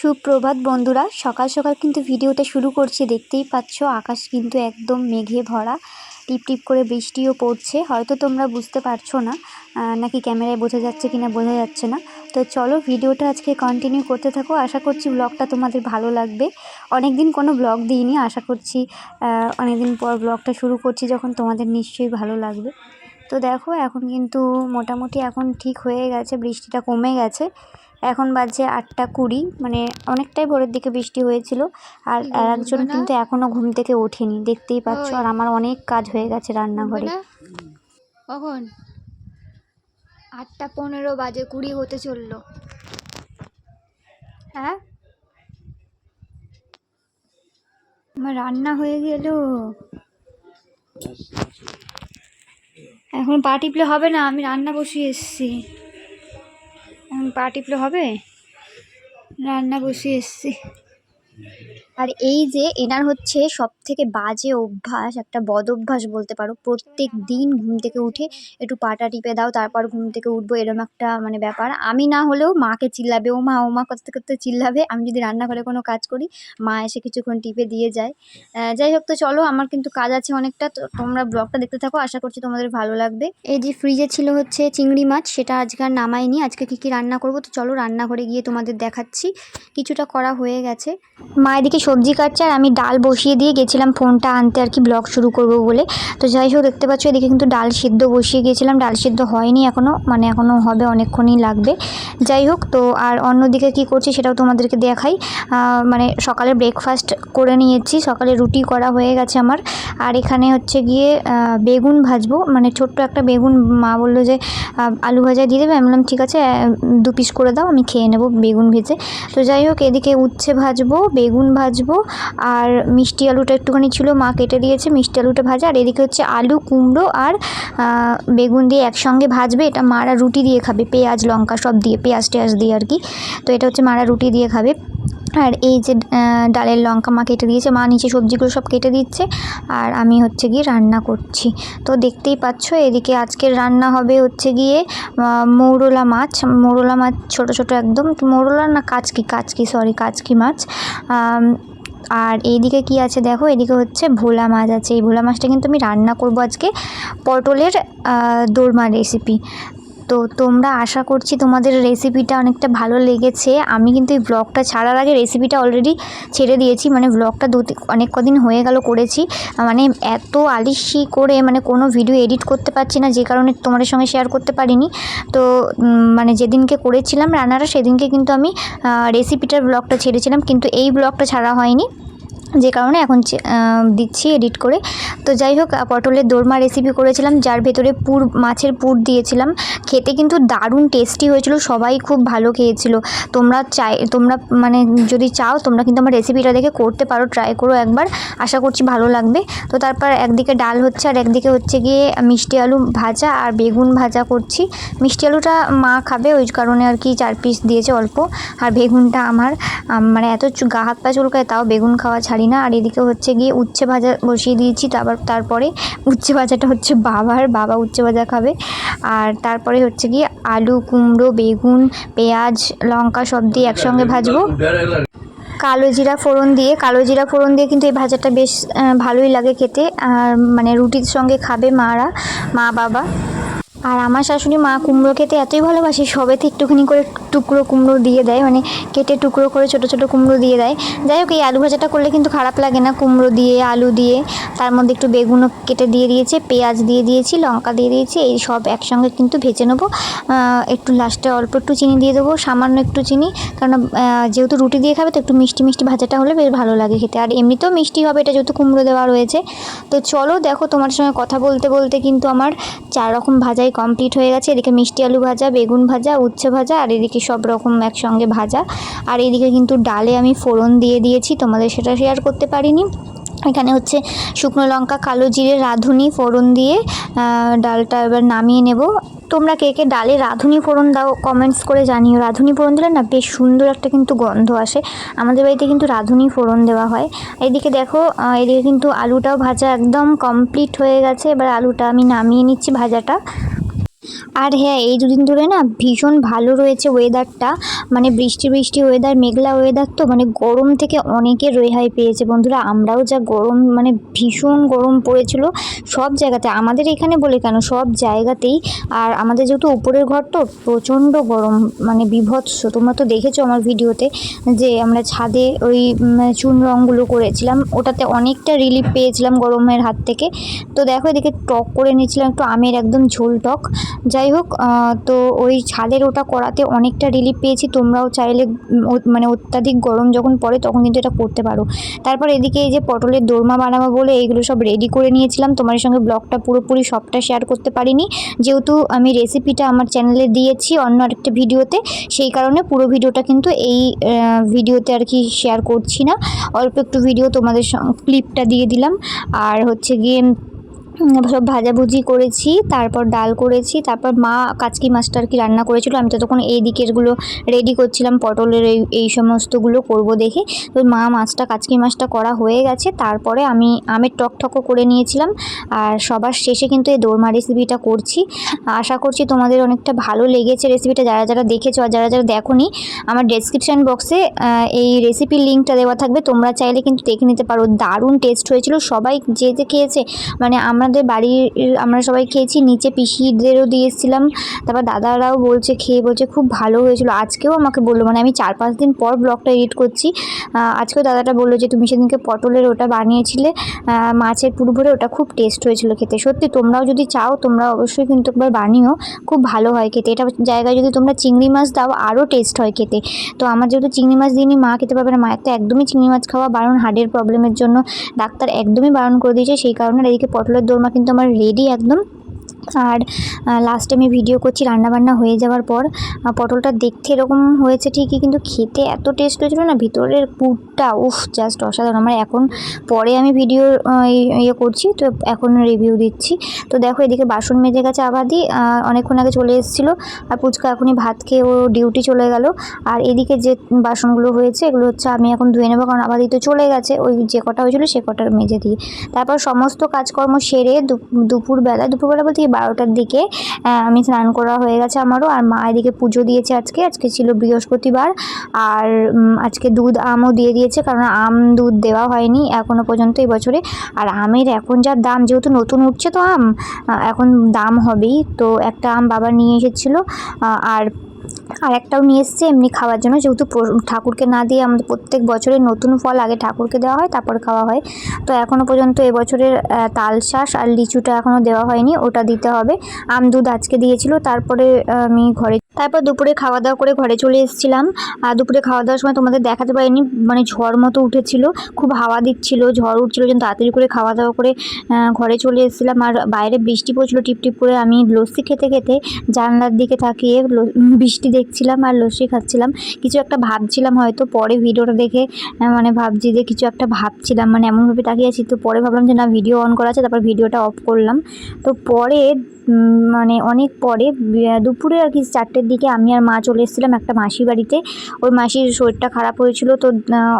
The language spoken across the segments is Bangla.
সুপ্রভাত বন্ধুরা, সকাল সকাল কিন্তু ভিডিওটা শুরু করছি। দেখতেই পাচ্ছ, আকাশ কিন্তু একদম মেঘে ভরা, টিপ টিপ করে বৃষ্টিও পড়ছে। হয়তো তোমরা বুঝতে পারছ না নাকি ক্যামেরায় বোঝা যাচ্ছে কিনা, বোঝা যাচ্ছে না। তো চলো ভিডিওটা আজকে কন্টিনিউ করতে থাকো। আশা করছি ব্লগটা তোমাদের ভালো লাগবে। অনেক দিন কোনো ব্লগ দিইনি, আশা করছি অনেক দিন পর ব্লগটা শুরু করছি যখন তোমাদের নিশ্চয়ই ভালো লাগবে। তো দেখো, এখন কিন্তু মোটামুটি এখন ঠিক হয়ে গেছে, বৃষ্টিটা কমে গেছে। এখন বাজে আটটা কুড়ি মানে অনেকটাই ভোরের দিকে বৃষ্টি হয়েছিল। আর আর একজন কিন্তু এখনও ঘুম থেকে ওঠেনি দেখতেই পাচ্ছ। আর আমার অনেক কাজ হয়ে গেছে রান্নাঘরে। কখন? আটটা পনেরো বাজে কুড়ি হতে চলল। হ্যাঁ? আমার রান্না হয়ে গেল। এখন পা টিপলে হবে না আমি রান্না বসিয়ে এসছি। পা টিপলে হবে? রান্না বসিয়ে এসছি। আর এই যে এনার হচ্ছে সব থেকে বাজে অভ্যাস, একটা বদ অভ্যাস বলতে পারো, প্রত্যেক দিন ঘুম থেকে উঠে একটু পাটা টিপে দাও, তারপর ঘুম থেকে উঠবো, এরম একটা মানে ব্যাপার। আমি না হলেও মাকে চিল্লাবে, ও মা ও মা করতে করতে চিল্লাবে। আমি যদি রান্নাঘরে কোনো কাজ করি, মা এসে কিছুক্ষণ টিপে দিয়ে যায়। যাই হোক তো চলো, আমার কিন্তু কাজ আছে অনেকটা, তো তোমরা ব্লগটা দেখতে থাকো, আশা করছি তোমাদের ভালো লাগবে। এই যে ফ্রিজে ছিল হচ্ছে চিংড়ি মাছ, সেটা আজকে আর নামাইনি, আজকে কী কী রান্না করব, তো চলো রান্নাঘরে গিয়ে তোমাদের দেখাচ্ছি। কিছুটা করা হয়ে গেছে। মা এদিকে সবজি কাটছে আর আমি ডাল বসিয়ে দিয়ে গেছিলাম ফোনটা আনতে আর কি, ব্লগ শুরু করব বলে। তো যাই হোক, দেখতে পাচ্ছ এদিকে কিন্তু ডাল সিদ্ধ বসিয়ে গিয়েছিলাম ডাল সিদ্ধ হয়নি এখনও মানে এখনও হবে, অনেকক্ষণই লাগবে। যাই হোক, তো আর অন্যদিকে কি করছি সেটাও তোমাদেরকে দেখাই। মানে সকালে ব্রেকফাস্ট করে নিয়েছি, সকালে রুটি করা হয়ে গেছে আমার। আর এখানে হচ্ছে গিয়ে বেগুন ভাজবো। মানে ছোট্ট একটা বেগুন, মা বলল যে আলু ভাজা দিয়ে দেবে। আমি বললাম, ঠিক আছে দু পিস করে দাও, আমি খেয়ে নেব বেগুন ভেজে। তো যাই হোক, এদিকে উচ্ছে ভাজবো, বেগুন ভাজবো। আর মিষ্টি আলুটা একটুখানি ছিল, মা কেটে দিয়েছে মিষ্টি আলুটা ভাজা। আর এদিকে হচ্ছে আলু, কুমড়ো আর বেগুন দিয়ে একসঙ্গে ভাজবে। এটা মারা রুটি দিয়ে খাবে, পেঁয়াজ, লঙ্কা সব দিয়ে, পেঁয়াজ টেয়াজ দিয়ে আর কি। তো এটা হচ্ছে মারা রুটি দিয়ে খাবে। আর এই যে ডালের লঙ্কা মা কেটে দিয়েছে, মা নিচে সবজিগুলো সব কেটে দিচ্ছে। আর আমি হচ্ছে গিয়ে রান্না করছি। তো দেখতেই পাচ্ছ, এদিকে আজকের রান্না হবে হচ্ছে গিয়ে মৌরলা মাছ। মৌরলা মাছ ছোট ছোট একদম। মৌরলা না কাচকি কাচকি সরি কাচকি মাছ। আর এইদিকে কি আছে দেখো? এদিকে হচ্ছে ভোলা মাছ আছে। এই ভোলা মাছটা কিন্তু আমি রান্না করব আজকে পটলের দোরমা রেসিপি তো তোমরা আশা করছি তোমাদের রেসিপিটা অনেকটা ভালো লেগেছে। আমি কিন্তু এই ব্লগটা ছাড়ার আগে রেসিপিটা অলরেডি ছেড়ে দিয়েছি। মানে ব্লগটা দু অনেক কদিন হয়ে গেল করেছি। মানে এত আলিসি করে মানে কোনো ভিডিও এডিট করতে পারছি না, যে কারণে তোমাদের সঙ্গে শেয়ার করতে পারিনি। তো মানে যেদিনকে করেছিলাম রান্নাটা, সেদিনকে কিন্তু আমি রেসিপিটার ব্লগটা ছেড়েছিলাম। কিন্তু এই ব্লগটা ছাড়া হয়নি। যে কারণে এখন দিচ্ছি এডিট করে। তো যাই হোক পটলের দোরমা রেসিপি করেছিলাম, যার ভেতরে পুর, মাছের পুর দিয়েছিলাম। খেতে কিন্তু দারুণ টেস্টি হয়েছিল, সবাই খুব ভালো খেয়েছিল। তোমরা চাই, তোমরা মানে যদি চাও, তোমরা কিন্তু আমার রেসিপিটা দেখে করতে পারো ট্রাই করো একবার। আশা করছি ভালো লাগবে। তো তারপর একদিকে ডাল হচ্ছে, আর একদিকে হচ্ছে গিয়ে মিষ্টি আলু ভাজা আর বেগুন ভাজা করছি। মিষ্টি আলুটা মা খাবে, ওই কারণে আর কি চার পিস দিয়েছে অল্প। আর বেগুনটা আমার মানে এত গা হাত পা চুলকায়, তাও বেগুন খাওয়া ছাড়ি না। আর এদিকে হচ্ছে গিয়ে উচ্ছে ভাজা বসিয়ে দিয়েছি, তারপর, তারপরে উচ্ছে ভাজাটা হচ্ছে বাবার, বাবা উচ্ছে ভাজা খাবে। আর তারপরে হচ্ছে গিয়ে আলু, কুমড়ো, বেগুন, পেঁয়াজ, লঙ্কা সব দিয়ে একসঙ্গে ভাজবো। কালো জিরা ফোড়ন দিয়ে, কালো জিরা ফোড়ন দিয়ে কিন্তু এই ভাজাটা বেশ ভালোই লাগে খেতে। আর মানে রুটির সঙ্গে খাবে মারা, মা বাবা। আর আমার শাশুড়ি মা কুমড়ো খেতে এতই ভালোবাসে, সবেতে একটুখানি করে টুকরো কুমড়ো দিয়ে দেয় মানে কেটে টুকরো করে ছোট ছোট কুমড়ো দিয়ে দেয়। যাই হোক, এই আলু ভাজাটা করলে কিন্তু খারাপ লাগে না, কুমড়ো দিয়ে, আলু দিয়ে। তার মধ্যে একটু বেগুনও কেটে দিয়ে দিয়েছে, পেঁয়াজ দিয়ে দিয়েছি, লঙ্কা দিয়ে দিয়েছি, এই সব একসঙ্গে কিন্তু ভেজে নেব। একটু লাস্টে অল্প একটু চিনি দিয়ে দেবো, সামান্য একটু চিনি, কারণ যেহেতু রুটি দিয়ে খাবে, তো একটু মিষ্টি মিষ্টি ভাজাটা হলে বেশ ভালো লাগে খেতে। আর এমনিতেও মিষ্টি হবে, এটা যেহেতু কুমড়ো দেওয়া রয়েছে। তো চলো দেখো, তোমার সঙ্গে কথা বলতে বলতে কিন্তু আমার চার রকম ভাজাই কমপ্লিট হয়ে গেছে। এদিকে মিষ্টি আলু ভাজা, বেগুন ভাজা, উচ্ছে ভাজা, আর এদিকে সব রকম একসঙ্গে ভাজা। আর এদিকে কিন্তু ডালে আমি ফোড়ন দিয়ে দিয়েছি, তোমাদের সেটা শেয়ার করতে পারিনি। এখানে হচ্ছে শুকনো লঙ্কা, কালো জিরে, রাঁধুনি ফোড়ন দিয়ে ডালটা এবার নামিয়ে নেব। তোমরা কে কে ডালে রাঁধুনি ফোড়ন দাও কমেন্টস করে জানিও। রাঁধুনি ফোড়ন দিলে না বেশ সুন্দর একটা কিন্তু গন্ধ আসে। আমাদের বাড়িতে কিন্তু রাঁধুনি ফোড়ন দেওয়া হয়। এদিকে দেখো এদিকে কিন্তু আলুটাও ভাজা একদম কমপ্লিট হয়ে গেছে। এবার আলুটা আমি নামিয়ে নিচ্ছি ভাজাটা। আর হ্যাঁ এই দুদিন ধরে না ভীষণ ভালো রয়েছে ওয়েদারটা মানে বৃষ্টি বৃষ্টি ওয়েদার মেঘলা ওয়েদার তো মানে গরম থেকে অনেকে রেহাই পেয়েছে। বন্ধুরা, আমরাও যা গরম মানে ভীষণ গরম পড়েছিল সব জায়গাতে। আমাদের এখানে বলে কেন, সব জায়গাতেই। আর আমাদের যেহেতু উপরের ঘর তো প্রচণ্ড গরম মানে বিভৎস। তোমরা তো দেখেছ আমার ভিডিওতে যে আমরা ছাদে ওই চুন রঙগুলো করেছিলাম। ওটাতে অনেকটা রিলিফ পেয়েছিলাম গরমের হাত থেকে। তো দেখো এদিকে টক করে নিয়েছিলাম একটু আমের একদম ঝোল টক। যাই হোক তো ওই ছাদের ওটা করাতে অনেকটা রিলিফ পেয়েছি। তোমরাও চাইলে মানে অত্যাধিক গরম যখন পড়ে তখন কিন্তু এটা করতে পারো। তারপর এদিকে এই যে পটলের দোরমা বানাবো বলে এইগুলো সব রেডি করে নিয়েছিলাম। তোমার সঙ্গে ব্লগটা পুরোপুরি সবটা শেয়ার করতে পারিনি। যেহেতু আমি রেসিপিটা আমার চ্যানেলে দিয়েছি অন্য আরেকটা ভিডিওতে সেই কারণে পুরো ভিডিওটা কিন্তু এই ভিডিওতে আর কি শেয়ার করছি না। অল্প একটু ভিডিও তোমাদের ক্লিপটা দিয়ে দিলাম। আর হচ্ছে গিয়ে সব ভাজাভুজি করেছি, তারপর ডাল করেছি, তারপর মা কাচকি মাছটা আর কি রান্না করেছিল, আমি ততক্ষণ এই দিকেরগুলো রেডি করছিলাম, পটলের এই এই সমস্তগুলো করব দেখে। তো মা মাছটা, কাচকি মাছটা করা হয়ে গেছে, তারপরে আমি আমের টক ঠকও করে নিয়েছিলাম, আর সবার শেষে কিন্তু এই দোরমা রেসিপিটা করছি। আশা করছি তোমাদের অনেকটা ভালো লেগেছে রেসিপিটা যারা যারা দেখেছ আর যারা যারা দেখোনি, আমার ডেসক্রিপশান বক্সে এই রেসিপির লিঙ্কটা দেওয়া থাকবে, তোমরা চাইলে কিন্তু দেখে নিতে পারো। দারুণ টেস্ট হয়েছিল, সবাই যে যে খেয়েছে মানে আমাদের বাড়ির, আমরা সবাই খেয়েছি, নিচে পিসিদেরও দিয়ে এসেছিলাম, তারপর দাদারাও বলছে, খেয়ে বলছে, খুব ভালো হয়েছিল। আজকেও আমাকে বলল মানে আমি চার পাঁচ দিন পর ব্লগটা এডিট করছি। আজকেও দাদাটা বলল যে, তুমি সেদিনকে পটলের ওটা বানিয়েছিলে মাছের পুরো ভরে ওটা খুব টেস্ট হয়েছিল খেতে। সত্যি, তোমরাও যদি চাও, তোমরা অবশ্যই কিন্তু একবার বানিও, খুব ভালো হয় খেতে। এটা জায়গায় যদি তোমরা চিংড়ি মাছ দাও, আরও টেস্ট হয় খেতে। তো আমার যেহেতু চিংড়ি মাছ দিইনি, মা খেতে পারবে না মায়ের তো একদমই চিংড়ি মাছ খাওয়া বারণ হার্টের প্রবলেমের জন্য ডাক্তার একদমই বারণ করে দিয়েছে, সেই কারণে এদিকে পটলের দোরমা কিন্তু আমার রেডি একদম আর লাস্টে আমি ভিডিও করছি রান্নাবান্না হয়ে যাওয়ার পর পটলটা দেখতে এরকম হয়েছে ঠিকই, কিন্তু খেতে এত টেস্ট হয়েছিল না, ভিতরের পুরটা, উফ জাস্ট অসাধারণ। আমার এখন পরে আমি ভিডিও ইয়ে করছি, তো এখন রিভিউ দিচ্ছি। তো দেখো, এদিকে বাসন মেজে গেছে আবাদি অনেকক্ষণ আগে চলে এসেছিল, আর পুচকা এখনই ভাত খেয়ে ও ডিউটি চলে গেল। আর এদিকে যে বাসনগুলো হয়েছে, এগুলো হচ্ছে আমি এখন ধুয়ে নেব, কারণ আবাদি তো চলে গেছে, ওই যে কটা হয়েছিল, সে কটার মেজে দিয়ে তারপর সমস্ত কাজকর্ম সেরে দুপুরবেলা দুপুরবেলা বলতে বারোটার দিকে আমি স্নান করা হয়ে গেছে আমারও, আর মা এদিকে পুজো দিয়েছে আজকে আজকে ছিল বৃহস্পতিবার, আর আজকে দুধ আমও দিয়ে দিয়েছে, কারণ আম দুধ দেওয়া হয়নি এখনও পর্যন্ত এই বছরে, আর আমের এখন যা দাম, যেহেতু নতুন উঠছে তো আম এখন দাম হবেই, তো একটা আম বাবা নিয়ে এসেছিল আর আর একটাও নিয়ে এসছে, এমনি খাওয়ার জন্য। যেহেতু ঠাকুরকে না দিয়ে আমাদের প্রত্যেক বছরে নতুন ফল আগে ঠাকুরকে দেওয়া হয়, তারপর খাওয়া হয়। তো এখনও পর্যন্ত এবছরের তাল শাস আর লিচুটা এখনও দেওয়া হয়নি, ওটা দিতে হবে। আম দুধ আজকে দিয়েছিল, তারপরে আমি ঘরে তারপর দুপুরে খাওয়া দাওয়া করে ঘরে চলে এসেছিলাম। আর দুপুরে খাওয়া দাওয়ার সময় তোমাদের দেখাতে পারিনি মানে ঝড় মতো উঠেছিল, খুব হাওয়া দিচ্ছিল, ঝড় উঠছিল, যেন তাড়াতাড়ি করে খাওয়া দাওয়া করে ঘরে চলে এসেছিলাম। আর বাইরে বৃষ্টি পড়ছিল টিপ টিপ করে আমি লস্যি খেতে খেতে জানলার দিকে তাকিয়ে বৃষ্টি দেখছিলাম আর লস্যি খাচ্ছিলাম। কিছু একটা ভাবছিলাম হয়তো, পরে ভিডিওটা দেখে মানে ভাবছি যে কিছু একটা ভাবছিলাম মানে এমনভাবে তাকিয়ে আছি, তো পরে ভাবলাম যে না, ভিডিও অন করা আছে, তারপর ভিডিওটা অফ করলাম। তো পরে মানে অনেক পরে দুপুরে আর কি চারটের দিকে আমি আর মা চলে এসেছিলাম একটা মাসির বাড়িতে। ওই মাসির শরীরটা খারাপ হয়েছিল তো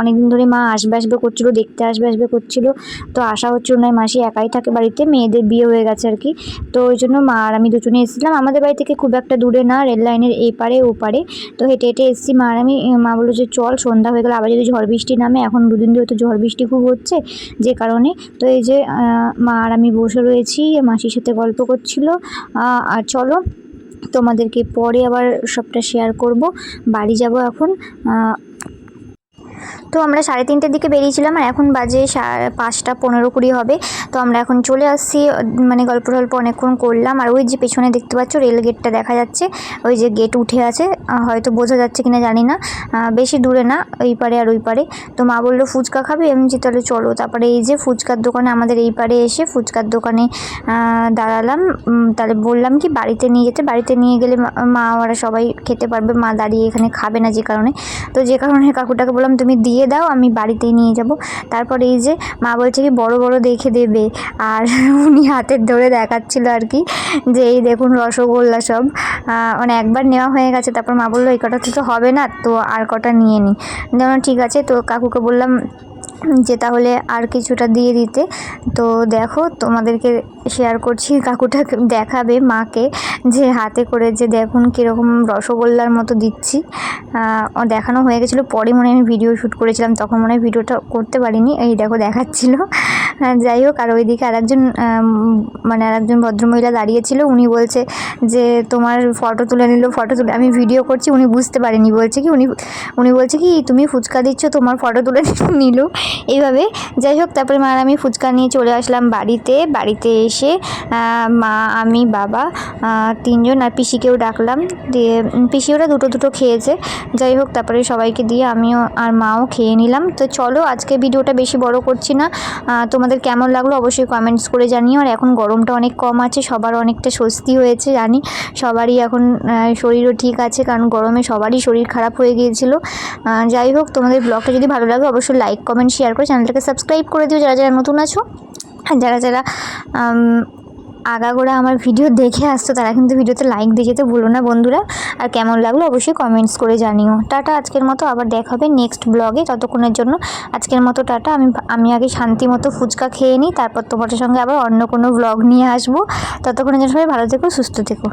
অনেক দিন ধরে মা আসবে আসবে করছিল, দেখতে আসবে আসবে করছিল। তো আসা হচ্ছিল না মাসি একাই থাকে বাড়িতে, মেয়েদের বিয়ে হয়ে গেছে আর কি। তো ওই জন্য মা আর আমি দুজনে এসেছিলাম। আমাদের বাড়ি থেকে খুব একটা দূরে না, রেল লাইনের এই পারে, ও পারে। তো হেঁটে হেঁটে এসেছি। মা আর আমি মা বলল যে, চল, সন্ধ্যা হয়ে গেলে, আবার যদি ঝড় বৃষ্টি নামে, এখন দুদিন ধরে তো ঝড় বৃষ্টি খুব হচ্ছে, যে কারণে। তো এই যে মা আর আমি বসে রয়েছি, মাসির সাথে গল্প করছিল। আর চলো তোমাদেরকে পরে আবার সবটা শেয়ার করব। বাড়ি যাব এখন তো আমরা সাড়ে তিনটের দিকে বেরিয়েছিলাম আর এখন বাজে পাঁচটা পনেরো কুড়ি হবে। তো আমরা এখন চলে আসছি মানে গল্প টল্প অনেকক্ষণ করলাম। আর ওই যে পেছনে দেখতে পাচ্ছ রেল গেটটা দেখা যাচ্ছে। ওই যে গেট উঠে আছে। হয়তো বোঝা যাচ্ছে কিনা জানি না। বেশি দূরে না ওই পারে আর ওই পারে। তো মা বলল, ফুচকা খাবে? আমি বলছি, তাহলে চলো। তারপরে এই যে ফুচকার দোকানে আমাদের এই পারে এসে ফুচকার দোকানে দাঁড়ালাম। তাহলে বললাম কি, বাড়িতে নিয়ে যেতে। বাড়িতে নিয়ে গেলে মা ওরা সবাই খেতে পারবে। মা দাঁড়িয়ে এখানে খাবে না যে কারণে। তো যে কারণে কাকুটাকে বললাম তুমি দিয়ে দাও, আমি বাড়িতেই নিয়ে যাব। তারপর এই যে মা বলছে কি, বড় বড় দেখে দেবে। আর উনি হাতের ধরে দেখাচ্ছিল আর কি, যে এই দেখুন রসগোল্লা সব। মানে একবার নেওয়া হয়ে গেছে, তারপর মা বলল, এই কটা তো হবে না, তো আর কটা নিয়ে নিই যেমন ঠিক আছে। তো কাকুকে বললাম যে তাহলে আর কিছুটা দিয়ে দিতে। তো দেখো, তোমাদেরকে শেয়ার করছি, কাকুটা দেখাবে মাকে যে হাতে করে যে দেখুন কীরকম রসগোল্লার মতো দিচ্ছি। দেখানো হয়ে গেছিল, পরে মনে আমি ভিডিও শ্যুট করেছিলাম, তখন মনে হয় ভিডিওটা করতে পারিনি, এই দেখো দেখাচ্ছিল। যাই হোক আর ওইদিকে আরেকজন মানে আরেকজন ভদ্রমহিলা দাঁড়িয়েছিল উনি বলছে যে তোমার ফটো তুলে নিল ফটো তুলে আমি ভিডিও করছি উনি বুঝতে পারেনি বলছে কি উনি উনি বলছে কি তুমি ফুচকা দিচ্ছ তোমার ফটো তুলে নিল। এইভাবে যাই হোক তারপরে মা আমি ফুচকা নিয়ে চলে আসলাম বাড়িতে বাড়িতে এসে মা আমি বাবা তিনজন আর পিসিকেও ডাকলাম দিয়ে উম, পিসি ওরা দুটো দুটো খেয়েছে যাই হোক তারপরে সবাইকে দিয়ে আমিও আর মাও খেয়ে নিলাম। তো চলো আজকে ভিডিওটা বেশি বড় করছি না আহ, তোমাদের কেমন লাগল অবশ্যই কমেন্টস করে জানিও। আর এখন গরমটা অনেক কম আছে, সবার অনেকটা স্বস্তি হয়েছে জানি। সবারই এখন শরীরও ঠিক আছে, কারণ গরমে সবারই শরীর খারাপ হয়ে গিয়েছিল। যাই হোক, তোমাদের ব্লগটা যদি ভালো লাগে অবশ্যই লাইক কমেন্ট শেয়ার করে চ্যানেলটাকে সাবস্ক্রাইব করে দিও, যারা যারা নতুন আছো। যারা যারা আগাগোড়া আমার ভিডিও দেখে আসতো, তারা কিন্তু ভিডিওতে লাইক দিয়ে যেতে, ভুলো না বন্ধুরা। আর কেমন লাগল অবশ্যই কমেন্টস করে জানিও। টাটা, আজকের মতো আবার দেখা হবে নেক্সট ব্লগে ততক্ষণের জন্য আজকের মতো টাটা। আমি আমি আগে শান্তি মতো ফুচকা খেয়ে নিই, তারপর তোমাদের সঙ্গে আবার অন্য কোনো ব্লগ নিয়ে আসব। ততক্ষণের জন্য সবাই ভালো থেকো, সুস্থ থেকো।